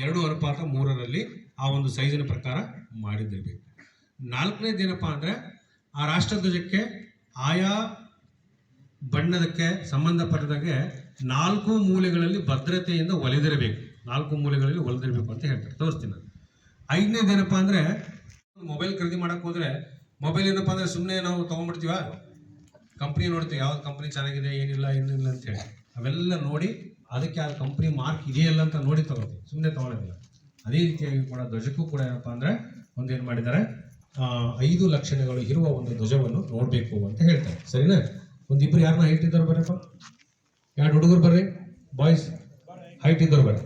ಎರಡು ಅನುಪಾತ ಮೂರರಲ್ಲಿ ಆ ಒಂದು ಸೈಜಿನ ಪ್ರಕಾರ ಮಾಡಿದಿರಬೇಕು ನಾಲ್ಕನೇದು ಏನಪ್ಪ ಅಂದರೆ ಆ ರಾಷ್ಟ್ರಧ್ವಜಕ್ಕೆ ಆಯಾ ಬಣ್ಣದಕ್ಕೆ ಸಂಬಂಧಪಟ್ಟದಾಗೆ ನಾಲ್ಕು ಮೂಲೆಗಳಲ್ಲಿ ಭದ್ರತೆಯಿಂದ ಒಲೆದಿರಬೇಕು. ನಾಲ್ಕು ಮೂಲೆಗಳಲ್ಲಿ ಒಲೆದಿರಬೇಕು ಅಂತ ಹೇಳ್ತಾರೆ. ತೋರಿಸ್ತೀನಿ ನಾನು. ಐದನೇದು ಏನಪ್ಪ ಅಂದರೆ ಮೊಬೈಲ್ ಖರೀದಿ ಮಾಡೋಕ್ಕೆ ಹೋದರೆ ಮೊಬೈಲ್ ಏನಪ್ಪ ಅಂದರೆ ಸುಮ್ಮನೆ ನಾವು ತೊಗೊಂಡ್ಬಿಡ್ತೀವ? ಕಂಪ್ನಿ ನೋಡ್ತೀವಿ ಯಾವ್ದು ಕಂಪ್ನಿ ಚೆನ್ನಾಗಿದೆ, ಏನಿಲ್ಲ ಏನಿಲ್ಲ ಅಂತೇಳಿ ಅವೆಲ್ಲ ನೋಡಿ ಅದಕ್ಕೆ ಆ ಕಂಪ್ನಿ ಮಾರ್ಕ್ ಇದೆಯಲ್ಲ ಅಂತ ನೋಡಿ ತಗೋತೀವಿ ಸುಮ್ಮನೆ ತಗೊಳ್ಳೋದಿಲ್ಲ ಅದೇ ರೀತಿಯಾಗಿ ಕೂಡ ಧ್ವಜಕ್ಕೂ ಕೂಡ ಏನಪ್ಪಾ ಅಂದ್ರೆ ಒಂದೇನು ಮಾಡಿದ್ದಾರೆ? ಐದು ಲಕ್ಷಣಗಳು ಇರುವ ಒಂದು ಧ್ವಜವನ್ನು ನೋಡಬೇಕು ಅಂತ ಹೇಳ್ತಾರೆ. ಸರಿನಾ? ಒಂದಿಬ್ರು ಯಾರನ್ನ ಹೈಟ್ ಇದ್ದವ್ರು ಬರ್ರಪ್ಪ ಎರಡು ಹುಡುಗರು ಬರ್ರಿ. ಬಾಯ್ಸ್ ಹೈಟ್ ಇದ್ದವ್ರು ಬರ್ರಿ.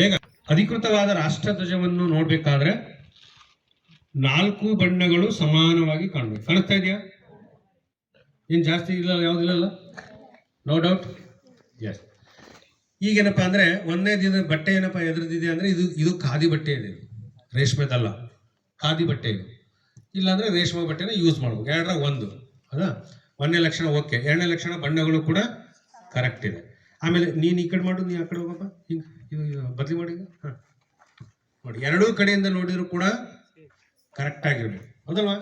ಬೇಗ. ಅಧಿಕೃತವಾದ ರಾಷ್ಟ್ರಧ್ವಜವನ್ನು ನೋಡ್ಬೇಕಾದ್ರೆ ನಾಲ್ಕು ಬಣ್ಣಗಳು ಸಮಾನವಾಗಿ ಕಾಣಬೇಕು. ಕಾಣಿಸ್ತಾ ಇದೆಯಾ? ಏನ್ ಜಾಸ್ತಿ ಇಲ್ಲ ಯಾವುದಿಲ್ಲಲ್ಲ ನೋ ಡೌಟ್ ಎಸ್ ಈಗೇನಪ್ಪ ಅಂದ್ರೆ ಒಂದನೇ ದಿನ ಬಟ್ಟೆ ಏನಪ್ಪ ಎದುರಿದಿದೆ ಅಂದ್ರೆ, ಇದು ಇದು ಖಾದಿ ಬಟ್ಟೆ ಇದೆ. ರೇಷ್ಮೆದಲ್ಲ. ಖಾದಿ ಬಟ್ಟೆ ಇದು. ಇಲ್ಲಾಂದ್ರೆ ರೇಷ್ಮೆ ಬಟ್ಟೆನ ಯೂಸ್ ಮಾಡ್ಬೇಕು ಎರಡರ ಒಂದು. ಹೌದಾ ಒಂದನೇ ಲಕ್ಷಣ ಓಕೆ ಎರಡನೇ ಲಕ್ಷಣ ಬಣ್ಣಗಳು ಕೂಡ ಕರೆಕ್ಟ್ ಇದೆ. ಆಮೇಲೆ ನೀನು ಈ ಕಡೆ ಮಾಡು ನೀ ಆ ಕಡೆ ಹೋಗಪ್ಪ. ಹಿಂಗೆ, ಇದು ಬದಲಿ ಮಾಡಿ ಹಾಂ. ನೋಡಿ, ಎರಡೂ ಕಡೆಯಿಂದ ನೋಡಿದ್ರು ಕೂಡ ಕರೆಕ್ಟ್ ಆಗಿರ್ಬೇಕು. ಹೌದಲ್ವಾ?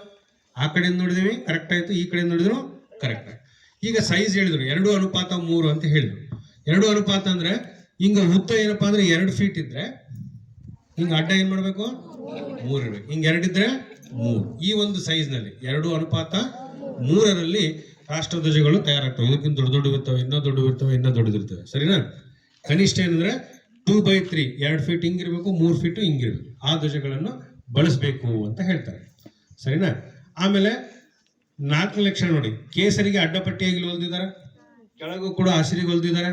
ಆ ಕಡೆಯಿಂದ ನೋಡಿದೀವಿ ಕರೆಕ್ಟ್ ಆಯ್ತು. ಈ ಕಡೆಯಿಂದ ನೋಡಿದ್ರು ಕರೆಕ್ಟ್ ಈಗ ಸೈಜ್ ಹೇಳಿದ್ರು, ಎರಡು ಅನುಪಾತ ಮೂರು ಅಂತ ಹೇಳಿದ್ರು. ಎರಡು ಅನುಪಾತ ಅಂದ್ರೆ, ಹಿಂಗ ಉದ್ದ ಏನಪ್ಪಾ ಅಂದ್ರೆ ಎರಡು ಫೀಟ್ ಇದ್ರೆ, ಹಿಂಗ ಅಡ್ಡ ಏನ್ ಮಾಡ್ಬೇಕು? ಮೂರು ಇರ್ಬೇಕು. ಹಿಂಗ ಎರಡಿದ್ರೆ ಮೂರು. ಈ ಒಂದು ಸೈಜ್ನಲ್ಲಿ ಎರಡು ಅನುಪಾತ ಮೂರರಲ್ಲಿ ರಾಷ್ಟ್ರ ಧ್ವಜಗಳು ತಯಾರಾಗ್ತವೆ. ಇದಕ್ಕಿಂತ ದೊಡ್ಡ ದೊಡ್ಡ ಇರ್ತವೆ, ಇನ್ನೂ ದೊಡ್ಡ ಇರ್ತವೆ, ಇನ್ನೂ ದೊಡ್ಡದಿರ್ತವೆ ಸರಿನಾ? ಕನಿಷ್ಠ ಏನಂದ್ರೆ ಟೂ ಬೈ ತ್ರೀ ಎರಡು ಫೀಟ್ ಹಿಂಗಿರ್ಬೇಕು ಮೂರು ಫೀಟ್ ಹಿಂಗಿರ್ಬೇಕು ಆ ಧ್ವಜಗಳನ್ನು ಬಳಸಬೇಕು ಅಂತ ಹೇಳ್ತಾರೆ. ಸರಿನಾ? ಆಮೇಲೆ ನಾಲ್ಕು ಲಕ್ಷ ನೋಡಿ. ಕೇಸರಿಗೆ ಅಡ್ಡಪಟ್ಟಿಯಾಗಿ ಹೊಲ್ದಿದ್ದಾರೆ. ಕೆಳಗೂ ಕೂಡ ಹಸಿರಿಗೆ ಹೊಲ್ದಿದ್ದಾರೆ.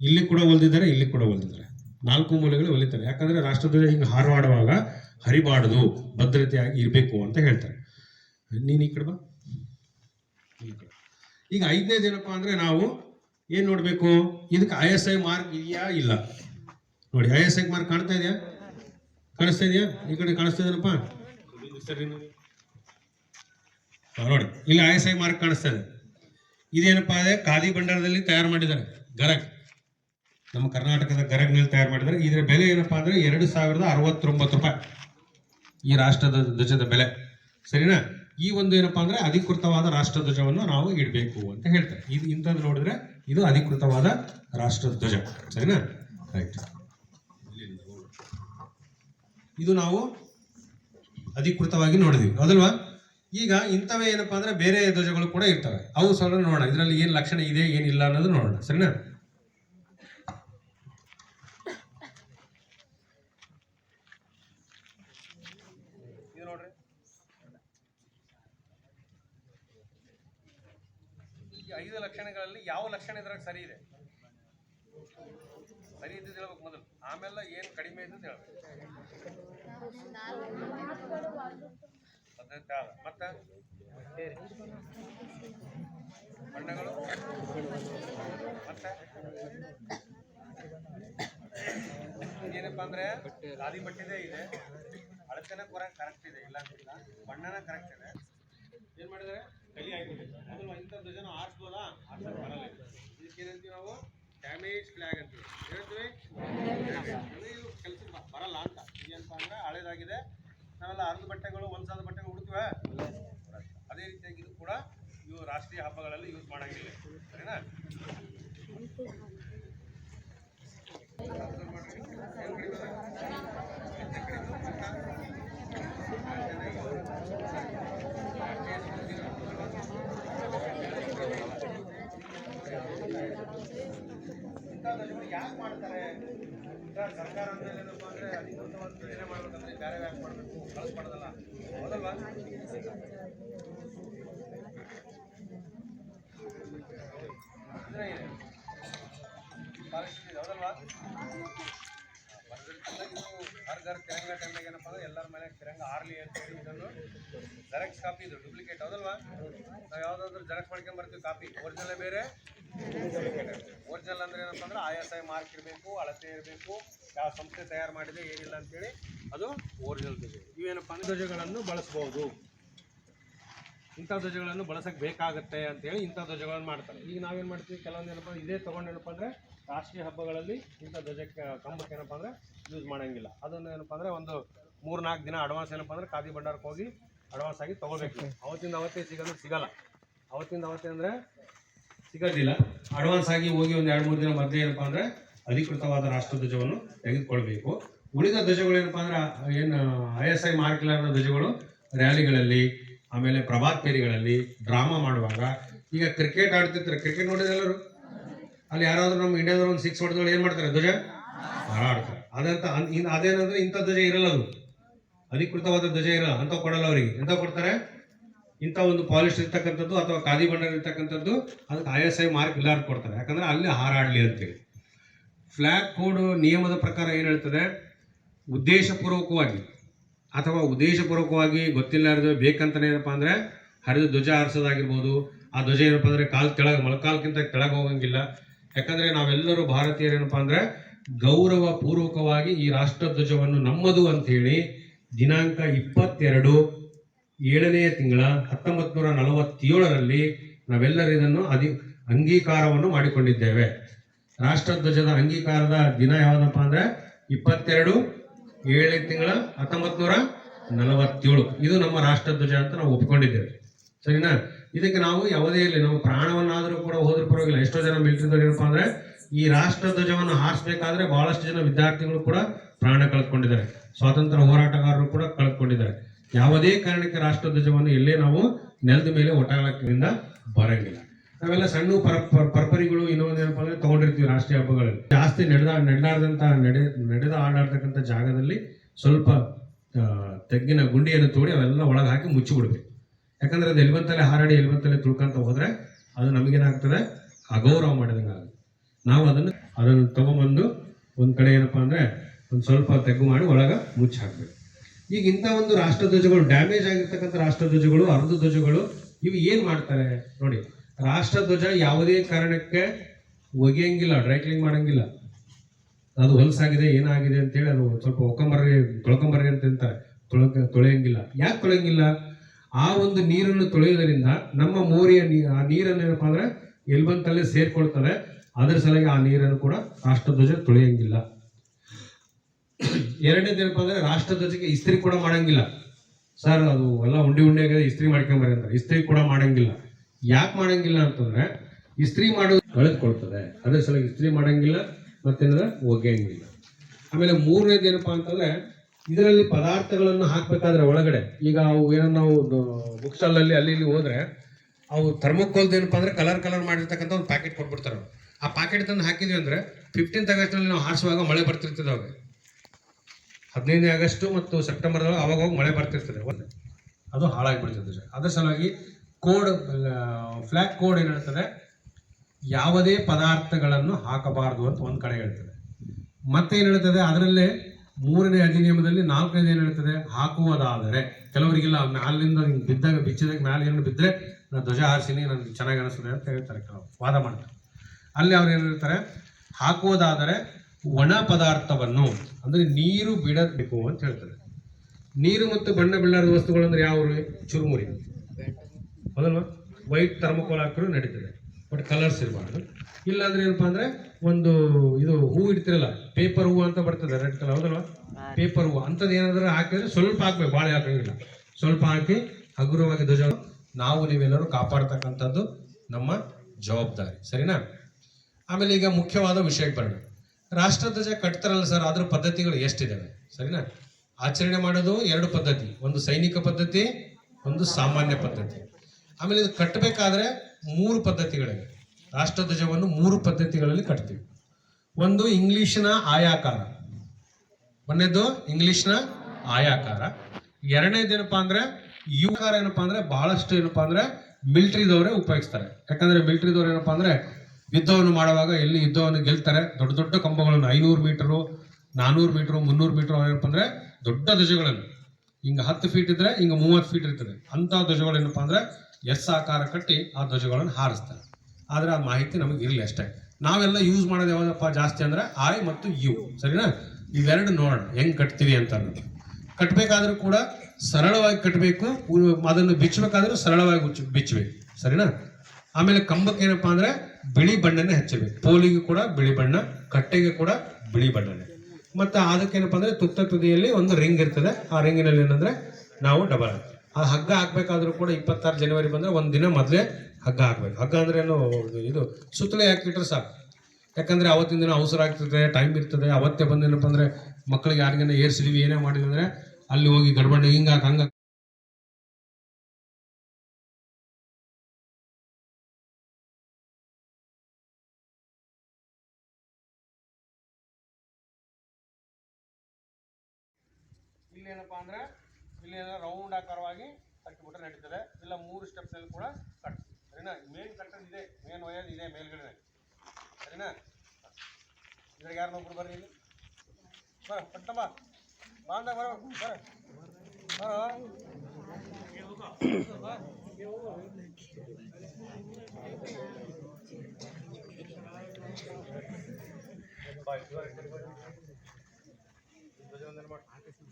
ಇಲ್ಲಿ ಕೂಡ ಹೊಲ್ದಿದ್ದಾರೆ, ಇಲ್ಲಿ ಕೂಡ ಹೊಲ್ದಿದ್ದಾರೆ. ನಾಲ್ಕು ಮೂಲೆಗಳು ಹೊಲಿತಾರೆ. ಯಾಕಂದ್ರೆ ರಾಷ್ಟ್ರಧ್ವಜ ಹಿಂಗೆ ಹಾರವಾಡುವಾಗ ಹರಿಬಾರದು, ಭದ್ರತೆಯಾಗಿ ಇರಬೇಕು ಅಂತ ಹೇಳ್ತಾರೆ. ನೀನು ಈ ಕಡೆ ಬಾ. ಈಗ ಐದನೇದು ಏನಪ್ಪಾ ಅಂದ್ರೆ ನಾವು ಏನ್ ನೋಡ್ಬೇಕು? ಇದಕ್ಕೆ ಐ ಎಸ್ ಐ ಮಾರ್ಕ್ ಇದೆಯಾ? ಇಲ್ಲ. ನೋಡಿ, ಐ ಎಸ್ ಐ ಮಾರ್ಕ್ ಕಾಣ್ತಾ ಇದೆಯಾ? ಕಾಣಿಸ್ತಾ ಇದೆಯಾ? ಈ ಕಡೆ ಕಾಣಿಸ್ತಾ ಇದೆಯಪ್ಪ ಸರಿ ನೋಡಿ. ಇಲ್ಲಿ ಐ ಎಸ್ ಐ ಮಾರ್ಕ್ ಕಾಣಿಸ್ತಾ ಇದೆ. ಇದೇನಪ್ಪ ಅದೇ ಖಾದಿ ಭಂಡಾರದಲ್ಲಿ ತಯಾರು ಮಾಡಿದ್ದಾರೆ. ಗರಗ್. ನಮ್ಮ ಕರ್ನಾಟಕದ ಗರಗ್ನಲ್ಲಿ ತಯಾರು ಮಾಡಿದ್ದಾರೆ. ಇದರ ಬೆಲೆ ಏನಪ್ಪಾ ಅಂದ್ರೆ ಎರಡು ಸಾವಿರದ ಅರವತ್ತೊಂಬತ್ತು ರೂಪಾಯಿ. ಈ ರಾಷ್ಟ್ರದ ಧ್ವಜದ ಬೆಲೆ. ಸರಿನಾ? ಈ ಒಂದು ಏನಪ್ಪಾ ಅಂದ್ರೆ ಅಧಿಕೃತವಾದ ರಾಷ್ಟ್ರ ಧ್ವಜವನ್ನು ನಾವು ಇಡಬೇಕು ಅಂತ ಹೇಳ್ತಾರೆ. ಇದು ಇಂಥದ್ದು ನೋಡಿದ್ರೆ ಇದು ಅಧಿಕೃತವಾದ ರಾಷ್ಟ್ರ ಧ್ವಜ. ಸರಿನಾ? ರೈಟ್ ಇದು ನಾವು ಅಧಿಕೃತವಾಗಿ ನೋಡಿದ್ವಿ. ಹೌದಲ್ವಾ? ಈಗ ಇಂಥವೇ ಏನಪ್ಪಾ ಅಂದ್ರೆ ಬೇರೆ ಧ್ವಜಗಳು ಕೂಡ ಇರ್ತವೆ. ಅವು ಸ್ವಲ್ಪ ನೋಡೋಣ. ಇದರಲ್ಲಿ ಏನು ಲಕ್ಷಣ ಇದೆ ಏನಿಲ್ಲ ಅನ್ನೋದು ನೋಡೋಣ. ಸರಿನಾ? ಇದು ಐದು ಲಕ್ಷಣಗಳಲ್ಲಿ ಯಾವ ಲಕ್ಷಣ ಇದ್ರಾಗ ಸರಿ ಇದೆ? ಸರಿ ಇದ್ದಿದ್ದು ಹೇಳ್ಬೇಕು ಮೊದಲು. ಆಮೇಲೆ ಏನ್ ಕಡಿಮೆ ಇದ್ದದ್ದು ಹೇಳ್ಬೇಕು. ಆದ ಮತ್ತೆ? ಬಣ್ಣಗಳು? ಮತ್ತು? ಏನಪ್ಪಾ ಅಂದ್ರೆ ಖಾದಿ ಬಟ್ಟೆದೇ ಇದೆ. ಅಳತೆನ ಕೂಡ ಕರೆಕ್ಟ್ ಇದೆ. ಇಲ್ಲ ಅಂತಿಲ್ಲ ಬಣ್ಣನ ಕರೆಕ್ಟ್ ಇದೆ. ಏನು ಮಾಡಿದರೆ ಕಲಿ ಹಾಕಿಬಿಟ್ಟಿದೆ ಅದಲ್ವಾ ಇಂಥದ್ದು ಜನ ಆರಿಸ್ಬೋದಾ ಆರ್ಸಕ್ ಬರಲ್ಲ ಇದು. ಇದಕ್ಕೆ ಏನಂತೀವಿ ನಾವು? ಡ್ಯಾಮೇಜ್ ಫ್ಲಾಗ್ ಅಂತೀವಿ. ಹೇಳ್ತೀವಿ ಕೆಲಸ ಇದು ಕೆಲ್ಸಕ್ಕೆ ಬರಲ್ಲ ಅಂತ. ಏನಪ್ಪ ಅಂದ್ರೆ ಹಳೇದಾಗಿದೆ. ನಾವೆಲ್ಲ ಅರ್ಧ ಬಟ್ಟೆಗಳು ಒಂದ್ಸಾದ ಬಟ್ಟೆಗಳು ಉಡ್ತೀವ? ಅದೇ ರೀತಿಯಾಗಿ ಇದು ಕೂಡ ಇವು ರಾಷ್ಟ್ರೀಯ ಹಬ್ಬಗಳಲ್ಲಿ ಯೂಸ್ ಮಾಡೋಂಗಿಲ್ಲ. ಸರಿನಾ? ಯಾಕೆ ಮಾಡ್ತಾರೆ? ಸರ್ಕಾರ ಏನಪ್ಪ ಅಂದರೆ ಬೇರೆ ಮಾಡಬೇಕು? ಅಂದರೆ ಇದೆ, ಹೌದಲ್ವಾ? ಬರದಿರ್ತಲ್ಲ ಇದು ಹರ್ ಘರ್ ತಿರಂಗ ಟೈಮ್ನಾಗ ಏನಪ್ಪ ಅಂದ್ರೆ ಎಲ್ಲರ ಮನೆ ತಿರಂಗ ಆರ್ಲಿ ಅಂತ ಇದನ್ನು ಜೆರಾಕ್ಸ್ ಕಾಪಿ ಇದು ಡೂಪ್ಲಿಕೇಟ್ ಹೌದಲ್ವಾ? ನಾವು ಯಾವ್ದಾದ್ರು ಜೆರಾಕ್ಸ್ ಮಾಡ್ಕೊಂಡ್ ಬರ್ತೀವಿ ಕಾಪಿ ಒರಿಜಿನಲ್ ಬೇರೆ. ಒರಿಜಿನಲ್ ಅಂದ್ರೆ ಏನಪ್ಪ ಅಂದ್ರೆ ಎಸ್ ಐ ಮಾರ್ಕ್ ಇರಬೇಕು, ಅಳತೆ ಇರಬೇಕು, ಯಾವ ಸಂಸ್ಥೆ ತಯಾರು ಮಾಡಿದೆ, ಏನಿಲ್ಲ ಅಂತೇಳಿ ಅದು ಒರಿಜಿನಲ್ ಧ್ವಜ. ಇವೇನಪ್ಪ ಧ್ವಜಗಳನ್ನು ಬಳಸ್ಬೋದು. ಇಂಥ ಧ್ವಜಗಳನ್ನು ಬಳಸಕ್ಕೆ ಬೇಕಾಗುತ್ತೆ ಅಂತೇಳಿ ಇಂಥ ಧ್ವಜಗಳನ್ನು ಮಾಡ್ತಾರೆ. ಈಗ ನಾವೇನು ಮಾಡ್ತೀವಿ? ಕೆಲವೊಂದು ಏನಪ್ಪ ಇದೇ ತಗೊಂಡೇನಪ್ಪ ಅಂದರೆ ರಾಷ್ಟ್ರೀಯ ಹಬ್ಬಗಳಲ್ಲಿ ಇಂಥ ಧ್ವಜಕ್ಕೆ ಕಂಬಕ್ಕೆ ಏನಪ್ಪ ಅಂದ್ರೆ ಯೂಸ್ ಮಾಡೋಂಗಿಲ್ಲ. ಅದನ್ನು ಏನಪ್ಪ ಅಂದ್ರೆ ಒಂದು ಮೂರು ನಾಲ್ಕು ದಿನ ಅಡ್ವಾನ್ಸ್ ಏನಪ್ಪ ಅಂದ್ರೆ ಖಾದಿ ಭಂಡಾರಕ್ಕೆ ಹೋಗಿ ಅಡ್ವಾನ್ಸ್ ಆಗಿ ತಗೋಬೇಕು. ಅವತ್ತಿಂದ ಅವತ್ತೇ ಸಿಗೋದು ಸಿಗಲ್ಲ. ಅವತ್ತಿಂದ ಅವತ್ತೇ ಅಂದರೆ ಸಿಗೋದಿಲ್ಲ. ಅಡ್ವಾನ್ಸ್ ಆಗಿ ಹೋಗಿ ಒಂದು ಎರಡು ಮೂರು ದಿನ ಮಧ್ಯೆ ಏನಪ್ಪ ಅಂದ್ರೆ ಅಧಿಕೃತವಾದ ರಾಷ್ಟ್ರ ಧ್ವಜವನ್ನು ತೆಗೆದುಕೊಳ್ಬೇಕು. ಉಳಿದ ಧ್ವಜಗಳು ಏನಪ್ಪ ಅಂದ್ರೆ ಏನು ಐ ಎಸ್ ಐ ಮಾರ್ಕ್ ಇಲ್ಲದ ಧ್ವಜಗಳು ರ್ಯಾಲಿಗಳಲ್ಲಿ ಆಮೇಲೆ ಪ್ರಭಾತ್ ಪೇರಿಗಳಲ್ಲಿ ಡ್ರಾಮಾ ಮಾಡುವಾಗ ಈಗ ಕ್ರಿಕೆಟ್ ಆಡ್ತಿರ್ತಾರೆ. ಕ್ರಿಕೆಟ್ ನೋಡಿದ್ರೆ ಎಲ್ಲರೂ? ಅಲ್ಲಿ ಯಾರಾದ್ರೂ ನಮ್ಮ ಇಂಡಿಯಾದವ್ರು ಒಂದು ಸಿಕ್ಸ್ ಹೊಡೆದವ್ರು ಏನು ಮಾಡ್ತಾರೆ ಧ್ವಜ? ಹಾರಾಡ್ತಾರೆ. ಅದಂತ ಅದೇನಂದ್ರೆ ಇಂಥ ಧ್ವಜ ಇರಲ್ಲ ಅದು. ಅಧಿಕೃತವಾದ ಧ್ವಜ ಇರಲ್ಲ ಅಂತ ಕೊಡಲ್ಲ ಅವರಿಗೆ. ಎಂತ ಕೊಡ್ತಾರೆ? ಇಂಥ ಒಂದು ಪಾಲಿಶ್ ಇರ್ತಕ್ಕಂಥದ್ದು ಅಥವಾ ಖಾದಿ ಬಣ್ಣ ಇರ್ತಕ್ಕಂಥದ್ದು, ಅದಕ್ಕೆ ಐ ಎಸ್ ಐ ಮಾರ್ಕ್ ಇಲ್ಲಾರ್ದು ಕೊಡ್ತಾರೆ. ಯಾಕಂದ್ರೆ ಅಲ್ಲಿ ಹಾರಾಡಲಿ ಅಂತೇಳಿ. ಫ್ಲ್ಯಾಗ್ ಕೋಡ್ ನಿಯಮದ ಪ್ರಕಾರ ಏನು ಹೇಳ್ತದೆ? ಉದ್ದೇಶಪೂರ್ವಕವಾಗಿ, ಅಥವಾ ಉದ್ದೇಶಪೂರ್ವಕವಾಗಿ ಗೊತ್ತಿಲ್ಲಾರ್ದು ಬೇಕಂತಲೇ ಏನಪ್ಪ ಅಂದರೆ ಹರಿದು ಧ್ವಜ ಹಾರಿಸೋದಾಗಿರ್ಬೋದು. ಆ ಧ್ವಜ ಏನಪ್ಪ ಅಂದರೆ ಕಾಲು ಕೆಳಗೆ, ಮೊಳಕಾಲ್ಕಿಂತ ಕೆಳಗೆ ಹೋಗಂಗಿಲ್ಲ. ಯಾಕಂದರೆ ನಾವೆಲ್ಲರೂ ಭಾರತೀಯರೇನಪ್ಪ ಅಂದರೆ ಗೌರವ ಪೂರ್ವಕವಾಗಿ ಈ ರಾಷ್ಟ್ರಧ್ವಜವನ್ನು ನಮ್ಮದು ಅಂಥೇಳಿ ದಿನಾಂಕ ಇಪ್ಪತ್ತೆರಡು ಏಳನೆಯ ತಿಂಗಳ ಹತ್ತೊಂಬತ್ತು ನೂರ ನಲವತ್ತೇಳರಲ್ಲಿ ನಾವೆಲ್ಲರೂ ಇದನ್ನು ಅಧಿ ಅಂಗೀಕಾರವನ್ನು ಮಾಡಿಕೊಂಡಿದ್ದೇವೆ. ರಾಷ್ಟ್ರಧ್ವಜದ ಅಂಗೀಕಾರದ ದಿನ ಯಾವುದಪ್ಪ ಅಂದರೆ ಇಪ್ಪತ್ತೆರಡು ಏಳನೇ ತಿಂಗಳ ಹತ್ತೊಂಬತ್ತು ನೂರ ನಲವತ್ತೇಳು. ಇದು ನಮ್ಮ ರಾಷ್ಟ್ರಧ್ವಜ ಅಂತ ನಾವು ಒಪ್ಕೊಂಡಿದ್ದೇವೆ ಸರಿನಾ? ಇದಕ್ಕೆ ನಾವು ಯಾವುದೇ ಇರಲಿ, ನಾವು ಪ್ರಾಣವನ್ನಾದರೂ ಕೂಡ ಹೋದ್ರೂ ಪರವಾಗಿಲ್ಲ. ಎಷ್ಟೋ ಜನ ಮಿಲಿಟರಿದವ್ರು ಏನಪ್ಪ ಅಂದ್ರೆ ಈ ರಾಷ್ಟ್ರಧ್ವಜವನ್ನು ಹಾರಿಸಬೇಕಾದ್ರೆ ಬಹಳಷ್ಟು ಜನ ವಿದ್ಯಾರ್ಥಿಗಳು ಕೂಡ ಪ್ರಾಣ ಕಳೆದುಕೊಂಡಿದ್ದಾರೆ. ಸ್ವಾತಂತ್ರ್ಯ ಹೋರಾಟಗಾರರು ಕೂಡ ಕಳೆದುಕೊಂಡಿದ್ದಾರೆ. ಯಾವುದೇ ಕಾರಣಕ್ಕೆ ರಾಷ್ಟ್ರಧ್ವಜವನ್ನು ಎಲ್ಲೇ ನಾವು ನೆಲದ ಮೇಲೆ ಒಟ್ಟಾಳಕ್ಕಿಂದ ಬರಂಗಿಲ್ಲ. ನಾವೆಲ್ಲ ಸಣ್ಣ ಪರ, ಪರ- ಪರಪರಿಗಳು ಇನ್ನೊಂದು ಏನಪ್ಪ ಅಂದ್ರೆ ತಗೊಂಡಿರ್ತೀವಿ ರಾಷ್ಟ್ರೀಯ ಹಬ್ಬಗಳಲ್ಲಿ. ಜಾಸ್ತಿ ನಡೆದ ನಡೆದಾಡ್ದಂಥ ನಡೆ, ನಡೆದ ಆಡಾಡ್ತಕ್ಕಂಥ ಜಾಗದಲ್ಲಿ ಸ್ವಲ್ಪ ತೆಗ್ಗಿನ ಗುಂಡಿಯನ್ನು ತೋಡಿ ಅವೆಲ್ಲ ಒಳಗೆ ಹಾಕಿ ಮುಚ್ಚಿಬಿಡ್ಬೇಕು. ಯಾಕಂದ್ರೆ ಅದು ಎಲ್ಬಂತಲ್ಲೇ ಹಾರಾಡಿ ಎಲ್ಬಂತಲ್ಲೇ ತುಳ್ಕೊಂತ ಹೋದ್ರೆ ಅದು ನಮಗೇನಾಗ್ತದೆ? ಅಗೌರವ ಮಾಡಿದಂಗೆ ಆಗುತ್ತೆ ನಾವು ಅದನ್ನು ಅದನ್ನು ತೊಗೊಂಬಂದು ಒಂದು ಕಡೆ ಏನಪ್ಪಾ ಅಂದ್ರೆ ಒಂದು ಸ್ವಲ್ಪ ತೆಗ್ಗು ಮಾಡಿ ಒಳಗೆ ಮುಚ್ಚಿ ಹಾಕಬೇಕು. ಈಗ ಇಂಥ ಒಂದು ರಾಷ್ಟ್ರಧ್ವಜಗಳು ಡ್ಯಾಮೇಜ್ ಆಗಿರ್ತಕ್ಕಂಥ ರಾಷ್ಟ್ರಧ್ವಜಗಳು ಅರ್ಧ ಧ್ವಜಗಳು ಇವು ಏನು ಮಾಡ್ತಾರೆ ನೋಡಿ ರಾಷ್ಟ್ರಧ್ವಜ ಯಾವುದೇ ಕಾರಣಕ್ಕೆ ಒಗೆಯಂಗಿಲ್ಲ ಡ್ರೈ ಕ್ಲೀನ್ ಮಾಡಂಗಿಲ್ಲ. ಅದು ಹೊಲಸಾಗಿದೆ, ಏನಾಗಿದೆ ಅಂತೇಳಿ ಅದು ಸ್ವಲ್ಪ ಒಕ್ಕಂಬರ್ರಿ ತೊಳ್ಕೊಂಬರ್ರಿ ಅಂತ ಅಂತಾರೆ ತೊಳಕ, ತೊಳೆಯಂಗಿಲ್ಲ. ಯಾಕೆ ತೊಳೆಯಂಗಿಲ್ಲ? ಆ ಒಂದು ನೀರನ್ನು ತೊಳೆಯೋದರಿಂದ ನಮ್ಮ ಮೋರಿಯ ನೀ, ಆ ನೀರನ್ನು ಏನಪ್ಪಾ ಅಂದ್ರೆ ಎಲ್ಬಂತಲ್ಲೇ ಸೇರ್ಕೊಳ್ತದೆ. ಅದರ ಸಲಗೆ ಆ ನೀರನ್ನು ಕೂಡ ರಾಷ್ಟ್ರಧ್ವಜ ತೊಳೆಯಂಗಿಲ್ಲ. ಎರಡನೇದು ಏನಪ್ಪ ಅಂದ್ರೆ ರಾಷ್ಟ್ರಧ್ವಜಕ್ಕೆ ಇಸ್ತ್ರಿ ಕೂಡ ಮಾಡಂಗಿಲ್ಲ. ಸರ್, ಅದು ಎಲ್ಲ ಉಂಡಿ ಉಂಡಿ ಆಗಿದೆ ಇಸ್ತ್ರಿ ಮಾಡ್ಕೊಂಬರಿ ಅಂತಾರೆ. ಇಸ್ತ್ರಿ ಕೂಡ ಮಾಡಂಗಿಲ್ಲ. ಯಾಕೆ ಮಾಡಂಗಿಲ್ಲ ಅಂತಂದ್ರೆ ಇಸ್ತ್ರಿ ಮಾಡೋದು ಕಳೆದುಕೊಳ್ತದೆ. ಅದ್ರ ಸಲುವಾಗಿ ಇಸ್ತ್ರಿ ಮಾಡಂಗಿಲ್ಲ ಮತ್ತೇನಂದ್ರೆ ಒಗೆಯಂಗಿಲ್ಲ. ಆಮೇಲೆ ಮೂರನೇದು ಏನಪ್ಪಾ ಅಂತಂದ್ರೆ ಇದರಲ್ಲಿ ಪದಾರ್ಥಗಳನ್ನು ಹಾಕ್ಬೇಕಾದ್ರೆ ಒಳಗಡೆ, ಈಗ ಅವು ಏನೋ ನಾವು ಬುಕ್ ಸ್ಟಾಲ್ ಅಲ್ಲಿ ಇಲ್ಲಿ ಹೋದ್ರೆ, ಅವು ಥರ್ಮೋಕೋಲ್ದು ಏನಪ್ಪ ಅಂದ್ರೆ ಕಲರ್ ಕಲರ್ ಮಾಡಿರ್ತಕ್ಕಂಥ ಒಂದು ಪ್ಯಾಕೆಟ್ ಕೊಟ್ಬಿಡ್ತಾರೆ. ಆ ಪ್ಯಾಕೆಟ್ ತಂದು ಹಾಕಿದ್ವಿ ಅಂದರೆ ಫಿಫ್ಟೀನ್ತ್ ಆಗಸ್ಟ್ನಲ್ಲಿ ನಾವು ಹಾರಿಸುವಾಗ ಮಳೆ ಬರ್ತಿರ್ತದೆ ಅವಾಗ. ಹದಿನೈದನೇ ಆಗಸ್ಟು ಮತ್ತು ಸೆಪ್ಟೆಂಬರ್ದೊಳಗೆ ಅವಾಗ ಹೋಗಿ ಮಳೆ ಬರ್ತಿರ್ತದೆ. ಒಂದು ಅದು ಹಾಳಾಗಿಬಿಡ್ತದೆ ಸರ್. ಅದರ ಸಲುವಾಗಿ ಕೋಡ್ ಫ್ಲ್ಯಾಗ್ ಕೋಡ್ ಏನು ಹೇಳ್ತದೆ ಯಾವುದೇ ಪದಾರ್ಥಗಳನ್ನು ಹಾಕಬಾರದು ಅಂತ ಒಂದು ಕಡೆ ಹೇಳ್ತದೆ. ಮತ್ತೆ ಏನು ಹೇಳ್ತದೆ, ಅದರಲ್ಲೇ ಮೂರನೇ ಅಧಿನಿಯಮದಲ್ಲಿ ನಾಲ್ಕನೇದು ಏನು ಹೇಳ್ತದೆ, ಹಾಕುವುದಾದರೆ. ಕೆಲವರಿಗೆಲ್ಲ ಮ್ಯಾಲಿಂದ ಬಿದ್ದಾಗ, ಬಿಚ್ಚಿದಾಗ ಮ್ಯಾಲ ಏನು ಬಿದ್ದರೆ ನಾನು ಧ್ವಜ ಹಾರಿಸಿನಿ ನನಗೆ ಚೆನ್ನಾಗಿ ಅನಿಸ್ತದೆ ಅಂತ ಹೇಳ್ತಾರೆ ಕೆಲವು ವಾದ ಮಾಡ್ತಾರೆ. ಅಲ್ಲಿ ಅವ್ರು ಏನು ಹಾಕೋದಾದರೆ ಒಣ ಪದಾರ್ಥವನ್ನು, ಅಂದರೆ ನೀರು ಬಿಡಬೇಕು ಅಂತ ಹೇಳ್ತಾರೆ. ನೀರು ಮತ್ತು ಬಣ್ಣ ಬೀಳಾರದ ವಸ್ತುಗಳು ಅಂದ್ರೆ ಯಾವ ಚುರುಮುರಿ. ಹೌದಲ್ವಾ? ವೈಟ್ ಥರ್ಮಕೋಲ್ ಹಾಕಿದ್ರು ನಡೀತದೆ. ಬಟ್ ಕಲರ್ಸ್ ಇರಬಾರ್ದು. ಇಲ್ಲಾಂದ್ರೆ ಏನಪ್ಪಾ ಅಂದ್ರೆ ಒಂದು ಇದು ಹೂ ಇಡ್ತಿರಲ್ಲ ಪೇಪರ್ ಹೂವು ಅಂತ ಬರ್ತದೆ ರೆಡ್ ಕಲರ್ ಹೌದಲ್ವಾ? ಪೇಪರ್ ಹೂವು ಅಂಥದ್ದು ಏನಾದರೂ ಹಾಕಿದ್ರೆ ಸ್ವಲ್ಪ ಹಾಕ್ಬೇಕು ಭಾಳ ಹಾಕೋಂಗಿಲ್ಲ. ಸ್ವಲ್ಪ ಹಾಕಿ ಹಗುರವಾಗಿ ಧ್ವಜ ನಾವು ನೀವೆಲ್ಲರೂ ಕಾಪಾಡ್ತಕ್ಕಂಥದ್ದು ನಮ್ಮ ಜವಾಬ್ದಾರಿ. ಸರಿನಾ? ಆಮೇಲೆ ಈಗ ಮುಖ್ಯವಾದ ವಿಷಯಕ್ಕೆ ಬರೋಣ. ರಾಷ್ಟ್ರಧ್ವಜ ಕಟ್ತಾರಲ್ಲ ಸರ್ ಅದ್ರ ಪದ್ಧತಿಗಳು ಎಷ್ಟಿದ್ದಾವೆ ಸರಿನಾ? ಆಚರಣೆ ಮಾಡೋದು ಎರಡು ಪದ್ಧತಿ, ಒಂದು ಸೈನಿಕ ಪದ್ಧತಿ, ಒಂದು ಸಾಮಾನ್ಯ ಪದ್ಧತಿ. ಆಮೇಲೆ ಇದು ಕಟ್ಟಬೇಕಾದ್ರೆ ಮೂರು ಪದ್ಧತಿಗಳಿವೆ. ರಾಷ್ಟ್ರಧ್ವಜವನ್ನು ಮೂರು ಪದ್ಧತಿಗಳಲ್ಲಿ ಕಟ್ತೀವಿ. ಒಂದು ಇಂಗ್ಲಿಷ್ನ ಆಯಾಕಾರ. ಒಂದನೇದು ಇಂಗ್ಲಿಷ್ನ ಆಯಾಕಾರ. ಎರಡನೇದೇನಪ್ಪ ಅಂದ್ರೆ, ಯುವಕಾರ ಏನಪ್ಪಾ ಅಂದ್ರೆ, ಬಹಳಷ್ಟು ಏನಪ್ಪಾ ಅಂದ್ರೆ, ಮಿಲ್ಟ್ರಿದವರೇ ಉಪಯೋಗಿಸ್ತಾರೆ. ಯಾಕಂದ್ರೆ ಮಿಲ್ಟ್ರಿದವ್ರು ಏನಪ್ಪಾ ಅಂದ್ರೆ ಯುದ್ಧವನ್ನು ಮಾಡುವಾಗ ಎಲ್ಲಿ ಯುದ್ಧವನ್ನು ಗೆಲ್ತಾರೆ? ದೊಡ್ಡ ದೊಡ್ಡ ಕಂಬಗಳನ್ನು, ಐನೂರು ಮೀಟರು, ನಾನೂರು ಮೀಟರು, ಮುನ್ನೂರು ಮೀಟರ್ ಏನಪ್ಪ ಅಂದ್ರೆ ದೊಡ್ಡ ಧ್ವಜಗಳನ್ನು. ಹಿಂಗ ಹತ್ತು ಫೀಟ್ ಇದ್ರೆ ಹಿಂಗ ಮೂವತ್ತು ಫೀಟ್ ಇರ್ತದೆ. ಅಂತ ಧ್ವಜಗಳು ಏನಪ್ಪಾ ಅಂದ್ರೆ ಎಸ್ ಆಕಾರ ಕಟ್ಟಿ ಆ ಧ್ವಜಗಳನ್ನು ಹಾರಿಸ್ತಾರೆ. ಆದ್ರೆ ಆ ಮಾಹಿತಿ ನಮಗೆ ಇರಲಿ ಅಷ್ಟೇ. ನಾವೆಲ್ಲ ಯೂಸ್ ಮಾಡೋದು ಯಾವ್ದಪ್ಪ ಜಾಸ್ತಿ ಅಂದ್ರೆ ಐ ಮತ್ತು ಯು ಸರಿನಾ? ಇವೆರಡು ನೋಡೋಣ. ಹೆಂಗೆ ಕಟ್ತೀವಿ ಅಂತ ಅನ್ನೋದು. ಕಟ್ಟಬೇಕಾದ್ರೂ ಕೂಡ ಸರಳವಾಗಿ ಕಟ್ಟಬೇಕು ಅದನ್ನು ಬಿಚ್ಚಬೇಕಾದ್ರೂ ಸರಳವಾಗಿ ಬಿಚ್ಚಬೇಕು. ಸರಿನಾ? ಆಮೇಲೆ ಕಂಬಕ್ಕೆ ಏನಪ್ಪಾ ಅಂದ್ರೆ ಬಿಳಿ ಬಣ್ಣನೇ ಹಚ್ಚಬೇಕು. ಪೋಲಿಗೆ ಕೂಡ ಬಿಳಿ ಬಣ್ಣ, ಕಟ್ಟೆಗೆ ಕೂಡ ಬಿಳಿ ಬಣ್ಣನೇ. ಮತ್ತೆ ಅದಕ್ಕೇನಪ್ಪ ಅಂದರೆ ತುತ್ತ ತುದಿಯಲ್ಲಿ ಒಂದು ರಿಂಗ್ ಇರ್ತದೆ. ಆ ರಿಂಗಿನಲ್ಲಿ ಏನಂದ್ರೆ ನಾವು ಡಬಲ್ ಆ ಹಗ್ಗ ಹಾಕ್ಬೇಕಾದ್ರೂ ಕೂಡ ಇಪ್ಪತ್ತಾರು ಜನವರಿ ಬಂದರೆ ಒಂದು ದಿನ ಮೊದಲೇ ಹಗ್ಗ ಹಾಕ್ಬೇಕು. ಹಗ್ಗ ಅಂದ್ರೆ ಏನು, ಇದು ಸುತ್ತಲೇ ಹಾಕಿಟ್ರೆ ಸಾಕು. ಯಾಕಂದ್ರೆ ಅವತ್ತಿನ ದಿನ ಅವಸರ ಆಗ್ತದೆ ಟೈಮ್ ಇರ್ತದೆ. ಅವತ್ತೇ ಬಂದೇನಪ್ಪ ಅಂದರೆ ಮಕ್ಕಳಿಗೆ ಯಾರಿಗೇನೋ ಏರ್ಸಿದೀವಿ, ಏನೇ ಮಾಡಿದ್ವಿ ಅಂದ್ರೆ ಅಲ್ಲಿ ಹೋಗಿ ಗಡ್ಬಣ್ಣ ಹಿಂಗೆ ಹಂಗ ಇಲ್ಲಿ ಏನಪ್ಪಾ ಅಂದ್ರೆ ಇಲ್ಲಿ ರೌಂಡ್ ಆಕಾರವಾಗಿ ಕಟ್ಟಿಬಿಟ್ರೆ ನಡೀತದೆ. ಇಲ್ಲ ಮೂರು ಸ್ಟೆಪ್ಸ್ ಅಲ್ಲಿ ಕೂಡ ಕಟ್ ಸರಿನಾ? ಮೇನ್ ಕಟ್ಟೋದು ಇದೆ. ಮೇನ್ ವಯರ್ ಇದೆ ಮೇಲ್ಗಡೆ. ಸರಿನಾ? ಇದ್ರಾಗ ಯಾರನ್ನೊಬ್ರು ಬರ್ರಿ ಇಲ್ಲಿ? ಬರ ಪಟ್ಟಮ್ಮ ಬಾಂಧ ಬರ ಬರ ಬರ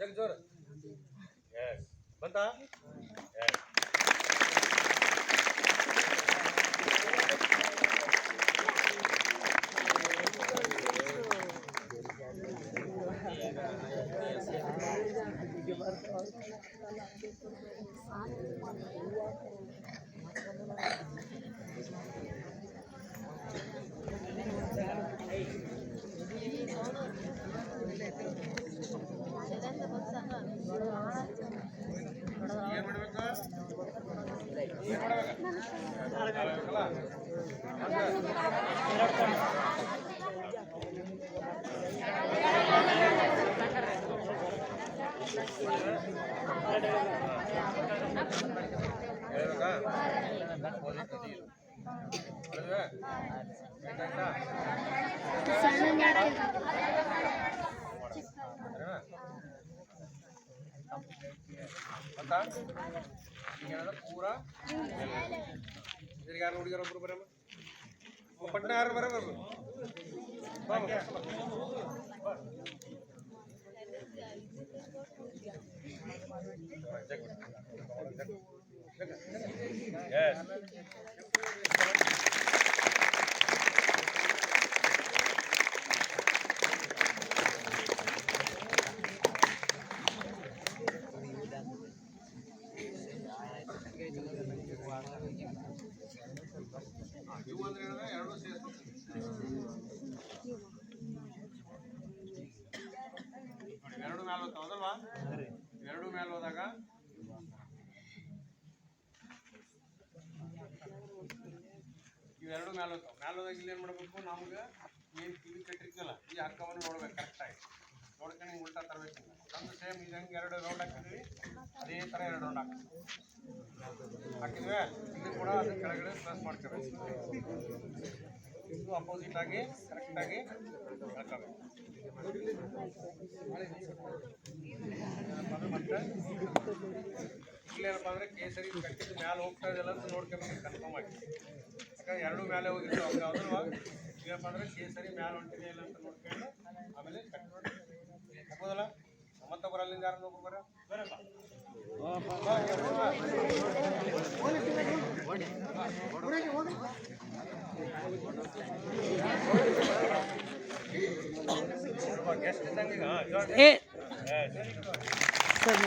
ಜಗ್ ಜೋರ್ ಎಸ್ ಬಂತಾ ಎಸ್ ಏನ್ ಹೇಳಿದ್ವಾ? ಆಯ್ತಾಯ್ತಾ? ಸರಿನಾ? ಗೊತ್ತಾ? ಈಗ ಏನದ ಪೂರ ಇದ್ರಿಗೆ ಯಾರು ಹುಡುಗಿಯರು ಒಬ್ರು ಬರಮ್ಮ ಪಟ್ನ ಯಾರು ಬರ ಬಾ ಬಾ, ಬಾ. ಬಾ. ಜಗ್ ಬಿಡು. ಜಗ್. ಜಗ್. Yes. ಎರಡು ಮ್ಯಾಲ ಹೋಗ್ತಾವ ಹೌದಲ್ವಾ ಎರಡು ಮ್ಯಾಲ ಹೋದಾಗ ಇವೆರಡು ಮ್ಯಾಲ ಹೋಗ್ತಾವ ಮ್ಯಾಲ ಹೋದಾಗ ಇಲ್ಲಿ ಏನ್ ಮಾಡ್ಬೇಕು ನಮ್ಗೆ ಏನ್ ಕಿವಿ ಕಟ್ಟಿರ್ತಲ್ಲ ಈ ಅಕ್ಕವನ್ನು ನೋಡ್ಬೇಕು ಕರೆಕ್ಟಾಗಿ ನೋಡ್ಕೊಂಡು ಹಿಂಗೆ ಉಲ್ಟಾ ತರಬೇಕು. ನಮ್ದು ಸೇಮ್ ಇದು ಎರಡು ರೌಂಡ್ ಹಾಕಿದ್ವಿ, ಅದೇ ಥರ ಎರಡು ರೌಂಡ್ ಹಾಕ್ತೀವಿ ಹಾಕಿದ್ವಿ, ಇಲ್ಲಿ ಕೂಡ ಅದ್ರ ಕೆಳಗಡೆ ಪ್ಲಸ್ ಮಾಡ್ಕೋಬೇಕು ಇದು ಅಪೋಸಿಟ್ ಆಗಿ ಕರೆಕ್ಟಾಗಿ ಹೇಳ್ಕೋಬೇಕು ಏನಪ್ಪ ಅಂದ್ರೆ ಮತ್ತೆ ಇಲ್ಲೇನಪ್ಪ ಅಂದ್ರೆ ಕೇಸರಿ ಕಟ್ಟಿದ್ದು ಮ್ಯಾಲೆ ಹೋಗ್ತಾ ಇದೆಯಲ್ಲ ಅಂತ ನೋಡ್ಕೋಬೇಕು ಕನ್ಫರ್ಮ್ ಆಗಿ ಯಾಕಂದ್ರೆ ಎರಡು ಮೇಲೆ ಹೋಗಿದ್ರು ಅವಾಗ ಯಾವ್ದಲ್ವಾ ಏನಪ್ಪ ಅಂದ್ರೆ ಕೇಸರಿ ಮ್ಯಾಲೆ ಹೊಂಟಿದೆ ಇಲ್ಲ ಅಂತ ನೋಡ್ಕೊಂಡು ಆಮೇಲೆ ಕಟ್ ನೋಡಿ ಹಾಕೋದಲ್ಲ ಮತ್ತೊಬ್ಬರಲ್ಲಿ ಯಾರನ್ನ ಒಬ್ಬರ ಏ ಸರಿ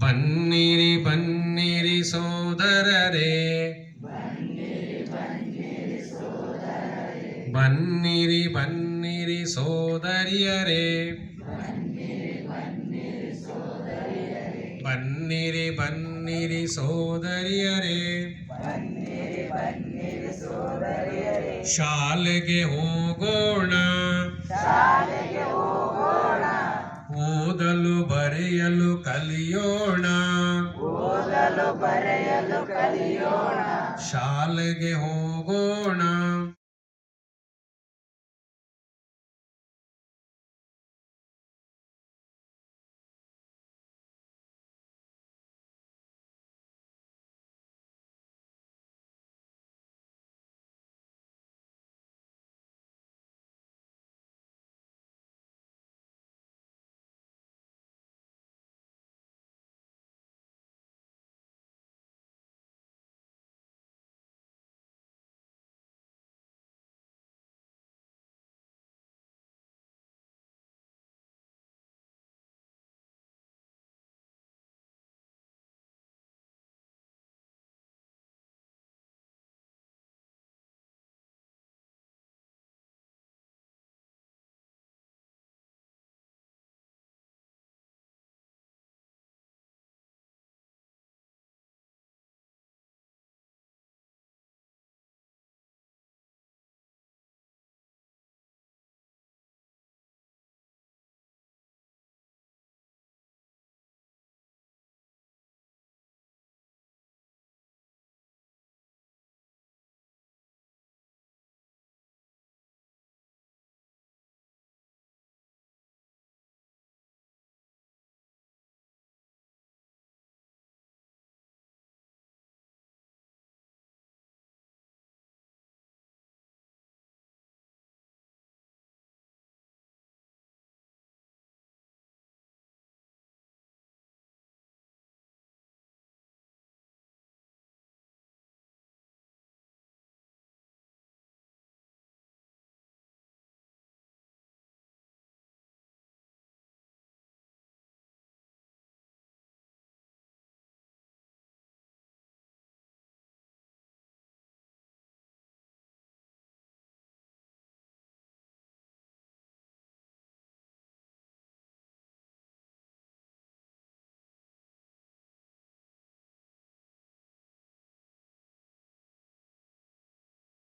ಬನ್ನಿರಿ ಬನ್ನಿರಿ ಸೋದರರೇ ಬನ್ನಿರಿ ಬನ್ನಿರಿ ಸೋದರಿಯರೇ ಬನ್ನಿರಿ ಬನ್ನಿರಿ ಸೋದರಿಯರೇ ಶಾಲೆಗೆ ಹೋಗೋಣ ಓದಲು ಬರೆಯಲು ಕಲಿಯೋಣ. ಶಾಲೆಗೆ ಹೋಗೋಣ.